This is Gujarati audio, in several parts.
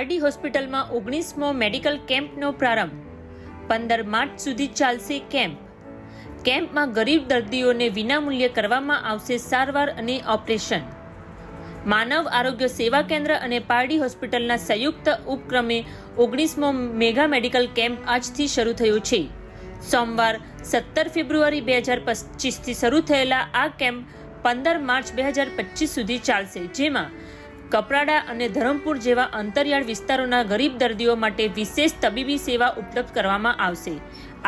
પારડી હોસ્પિટલમાં ઓગણીસમો મેડિકલ કેમ્પનો પ્રારંભ. પંદર માર્ચ સુધી ચાલશે કેમ્પ. કેમ્પમાં ગરીબ દર્દીઓને વિનામૂલ્યે કરવામાં આવશે સારવાર અને ઓપરેશન. માનવ આરોગ્ય સેવા કેન્દ્ર અને પારડી હોસ્પિટલના સંયુક્ત ઉપક્રમે ઓગણીસમો મેગા મેડિકલ કેમ્પ આજથી શરૂ થયો છે. સોમવાર સત્તર ફેબ્રુઆરી બે હજાર પચીસથી શરૂ થયેલા આ કેમ્પ પંદર માર્ચ બે હજાર પચીસ સુધી ચાલશે, જેમાં કપરાડા અને ધરમપુર જેવા અંતરિયાળ વિસ્તારોના ગરીબ દર્દીઓ માટે વિશેષ તબીબી સેવા ઉપલબ્ધ કરવામાં આવશે.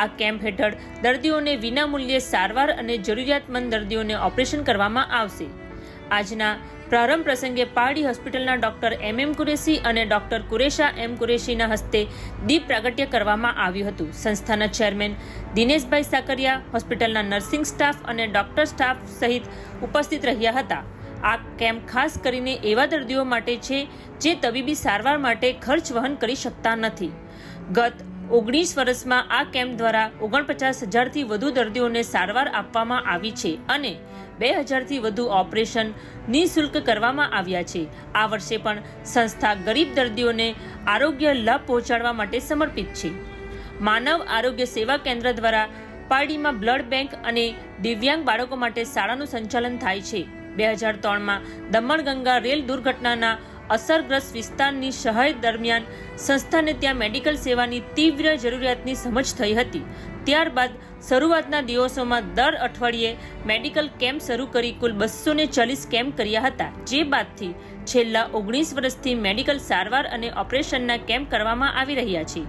આ કેમ્પ હેઠળ દર્દીઓને વિનામૂલ્યે સારવાર અને જરૂરિયાતમંદ દર્દીઓને ઓપરેશન કરવામાં આવશે. આજના પ્રારંભ પ્રસંગે પારડી હોસ્પિટલના ડોક્ટર એમ એમ કુરેશી અને ડોક્ટર કુરેશા એમ કુરેશીના હસ્તે દીપ પ્રાગટ્ય કરવામાં આવ્યું હતું. સંસ્થાના ચેરમેન દિનેશભાઈ સાકરિયા, હોસ્પિટલના નર્સિંગ સ્ટાફ અને ડોક્ટર સ્ટાફ સહિત ઉપસ્થિત રહ્યા હતા. આ કેમ્પ ખાસ કરીને એવા દર્દીઓ માટે છે જે તબીબી સારવાર માટે ખર્ચ વહન કરી શકતા નથી. ગત ઓગણીસ વર્ષમાં આ કેમ્પ દ્વારા ઓગણપચાસ હજારથી વધુ દર્દીઓને સારવાર આપવામાં આવી છે અને બે હજારથી વધુ ઓપરેશન નિઃશુલ્ક કરવામાં આવ્યા છે. આ વર્ષે પણ સંસ્થા ગરીબ દર્દીઓને આરોગ્ય લાભ પહોંચાડવા માટે સમર્પિત છે. માનવ આરોગ્ય સેવા કેન્દ્ર દ્વારા પારડીમાં બ્લડ બેંક અને દિવ્યાંગ બાળકો માટે શાળાનું સંચાલન થાય છે. બે હજાર ત્રણમાં દમણગંગા રેલ દુર્ઘટનાના અસરગ્રસ્ત વિસ્તારની સહાય દરમિયાન સંસ્થાને ત્યાં મેડિકલ સેવાની તીવ્ર જરૂરિયાતની સમજ થઈ હતી. ત્યારબાદ શરૂઆતના દિવસોમાં દર અઠવાડિયે મેડિકલ કેમ્પ શરૂ કરી કુલ બસો ને ચાલીસ કેમ્પ કર્યા હતા. જે બાદથી છેલ્લા ઓગણીસ વર્ષથી મેડિકલ સારવાર અને ઓપરેશનના કેમ્પ કરવામાં આવી રહ્યા છે.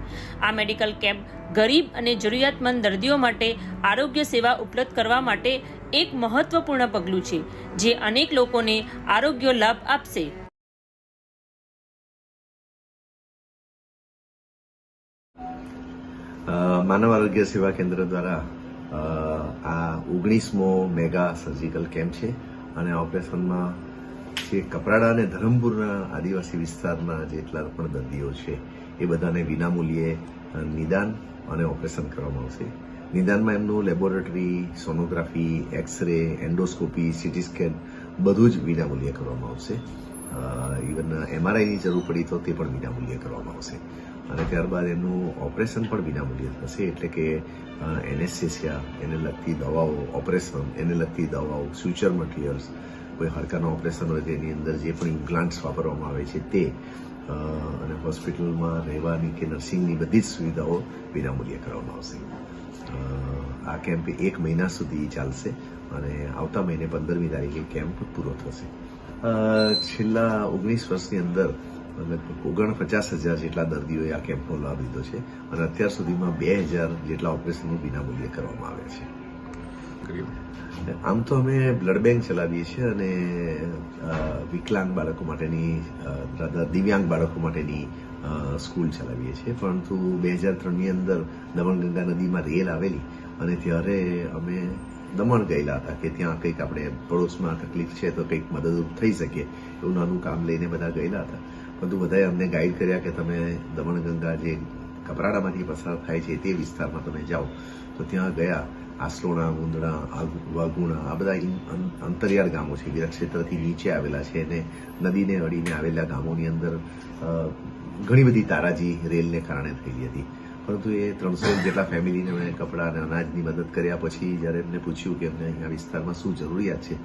આ મેડિકલ કેમ્પ ગરીબ અને જરૂરિયાતમંદ દર્દીઓ માટે આરોગ્ય સેવા ઉપલબ્ધ કરવા માટે એક મહત્વપૂર્ણ પગલું છે, જે અનેક લોકોને આરોગ્ય લાભ આપશે. માનવ આરોગ્ય સેવા કેન્દ્ર દ્વારા આ ઓગણીસમો મેગા સર્જિકલ કેમ્પ છે અને ઓપરેશનમાં જે કપરાડા અને ધરમપુરના આદિવાસી વિસ્તારના જેટલા પણ દર્દીઓ છે, એ બધાને વિનામૂલ્યે નિદાન અને ઓપરેશન કરવામાં આવશે. નિદાનમાં એમનું laboratory, sonography, x ray, endoscopy, CT scan બધું જ વિનામૂલ્યે કરવામાં આવશે. ઇવન એમઆરઆઈની જરૂર પડી તો તે પણ વિનામૂલ્યે કરવામાં આવશે. અને ત્યારબાદ એનું ઓપરેશન પણ વિનામૂલ્યે થશે, એટલે કે એનેસ્થેસિયા, એને લગતી દવાઓ, ઓપરેશન, એને લગતી દવાઓ, ફ્યુચર મટીરિયલ્સ કોઈ હાડકાનું ઓપરેશન હોય તેની અંદર જે પણ ઇમ્પ્લાન્ટ્સ વાપરવામાં આવે છે તે અને હોસ્પિટલમાં રહેવાની કે નર્સિંગની બધી જ સુવિધાઓ વિનામૂલ્યે કરવામાં આવશે. આ કેમ્પ એક મહિના સુધી ચાલશે અને આવતા મહિને પંદરમી તારીખે કેમ્પ પૂરો થશે. છેલ્લા ઓગણીસ વર્ષની અંદર લગભગ ઓગણપચાસ હજાર જેટલા દર્દીઓએ આ કેમ્પનો લાભ લીધો છે અને અત્યાર સુધીમાં બે હજાર જેટલા ઓપરેશનો વિનામૂલ્યે કરવામાં આવ્યા છે. આમ તો અમે બ્લડ બેંક ચલાવીએ છીએ અને વિકલાંગ બાળકો માટેની દિવ્યાંગ બાળકો માટેની સ્કૂલ ચલાવીએ છીએ. પરંતુ બે હજાર ત્રણની અંદર દમણગંગા નદીમાં રેલ આવેલી અને ત્યારે અમે દમણ ગયેલા હતા કે ત્યાં કંઈક આપણે પડોશમાં તકલીફ છે તો કંઈક મદદરૂપ થઈ શકે એવું નાનું કામ લઈને બધા ગયેલા હતા. પરંતુ બધાએ અમને ગાઈડ કર્યા કે તમે દમણગંગા જે કપરાડામાંથી પસાર થાય છે તે વિસ્તારમાં તમે જાઓ. તો ત્યાં ગયા આસલોણા ગુંદડા વાગુણા, આ બધા અંતરિયાળ ગામો છે. વિરાટ ક્ષેત્રથી નીચે આવેલા છે અને નદીને અડીને આવેલા ગામોની અંદર ઘણી બધી તારાજી રેલને કારણે થયેલી હતી. પરંતુ એ ત્રણસો જેટલા ફેમિલીને મેં કપડાં અને અનાજની મદદ કર્યા પછી જ્યારે એમને પૂછ્યું કે અમને અહીંયા વિસ્તારમાં શું જરૂરિયાત છે,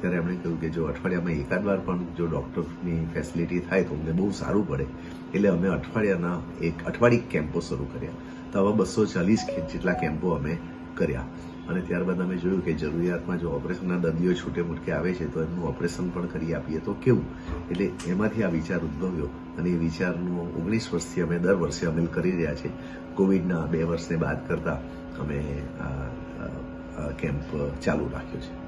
ત્યારે એમણે કહ્યું કે જો અઠવાડિયામાં એકાદ વાર પણ જો ડૉક્ટરની ફેસિલિટી થાય તો અમને બહુ સારું પડે. એટલે અમે અઠવાડિયાના એક અઠવાડિક કેમ્પો શરૂ કર્યા. તો આવા બસો ચાલીસ જેટલા કેમ્પો અમે કર્યા. અને ત્યારબાદ અમે જોયું કે જરૂરિયાતમાં જો ઓપરેશનના દર્દીઓ છૂટે મૂટકે આવે છે, તો એમનું ઓપરેશન પણ કરી આપીએ. તો કેવું? એટલે એમાંથી આ વિચાર ઉદ્ભવ્યો. અને એ વિચારનો ઓગણીસ વર્ષથી અમે દર વર્ષે અમલ કરી રહ્યા છે. કોવિડના બે વર્ષને બાદ કરતાં અમે આ કેમ્પ ચાલુ રાખ્યો છે.